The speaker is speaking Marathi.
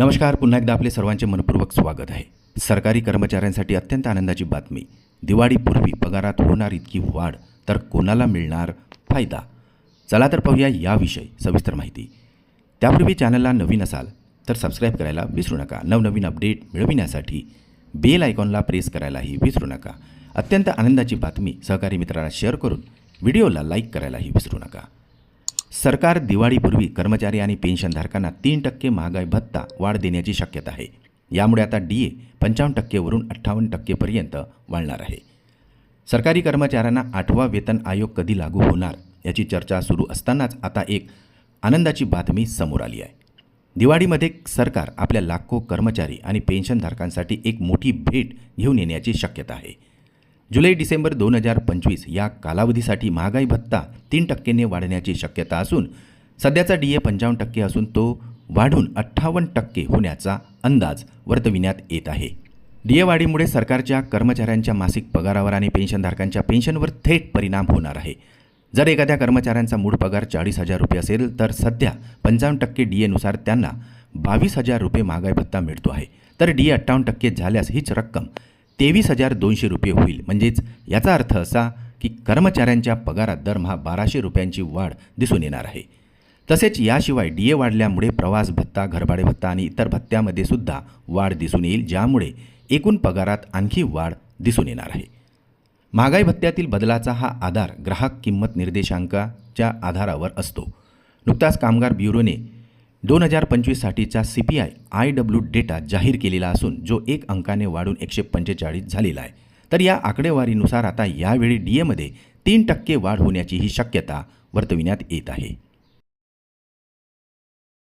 नमस्कार पुन्हा एकदा आपले सर्वांचे मनपूर्वक स्वागत आहे. सरकारी कर्मचाऱ्यांसाठी अत्यंत आनंदाची बातमी. दिवाळीपूर्वी पगारात होणार इतकी वाढ तर कोणाला मिळणार फायदा? चला तर पाहूया याविषयी सविस्तर माहिती. त्यापूर्वी चॅनलला नवीन असाल तर सबस्क्राईब करायला विसरू नका. नवनवीन अपडेट मिळविण्यासाठी बेल आयकॉनला प्रेस करायलाही विसरू नका. अत्यंत आनंदाची बातमी सहकारी मित्राला शेअर करून व्हिडिओला लाईक करायलाही विसरू नका. सरकार दिवाळीपूर्वी कर्मचारी आणि पेन्शनधारकांना तीन टक्के महागाई भत्ता वाढ देण्याची शक्यता आहे. यामुळे आता डी ए पंचावन्न टक्केवरून अठ्ठावन्न टक्केपर्यंत वाढणार आहे. सरकारी कर्मचाऱ्यांना आठवा वेतन आयोग कधी लागू होणार याची चर्चा सुरू असतानाच आता एक आनंदाची बातमी समोर आली आहे. दिवाळीमध्ये सरकार आपल्या लाखो कर्मचारी आणि पेन्शनधारकांसाठी एक मोठी भेट घेऊन येण्याची शक्यता आहे. जुलै डिसेंबर दोन हजार पंचवीस या कालावधीसाठी महागाई भत्ता तीन टक्केने वाढण्याची शक्यता असून सध्याचा डी ए पंचावन्न टक्के असून तो वाढून अठ्ठावन्न टक्के होण्याचा अंदाज वर्तविण्यात येत आहे. डी ए वाढीमुळे सरकारच्या कर्मचाऱ्यांच्या मासिक पगारावर आणि पेन्शनधारकांच्या पेन्शनवर थेट परिणाम होणार आहे. जर एखाद्या कर्मचाऱ्यांचा मूळ पगार चाळीस हजार रुपये असेल तर सध्या पंचावन्न टक्के डी एनुसार त्यांना बावीस हजार रुपये महागाई भत्ता मिळतो आहे. तर डी ए अठ्ठावन्न टक्के झाल्यास हीच रक्कम तेवीस हजार दोनशे रुपये होईल. म्हणजेच याचा अर्थ असा की कर्मचाऱ्यांच्या पगारात दरमहा बाराशे रुपयांची वाढ दिसून येणार आहे. तसेच याशिवाय डी ए वाढल्यामुळे प्रवास भत्ता घरभाडे भत्ता आणि इतर भत्त्यामध्ये सुद्धा वाढ दिसून येईल ज्यामुळे एकूण पगारात आणखी वाढ दिसून येणार आहे. महागाई भत्त्यातील बदलाचा हा आधार ग्राहक किंमत निर्देशांकाच्या आधारावर असतो. नुकताच कामगार ब्युरोने दोन हजार पंचवीससाठीचा C P I I W data जाहीर केलेला असून जो एक अंकाने वाढून एकशे पंचेचाळीस झालेला आहे. तर या आकडेवारीनुसार आता यावेळी डी एमध्ये तीन टक्के वाढ होण्याची ही शक्यता वर्तविण्यात येत आहे.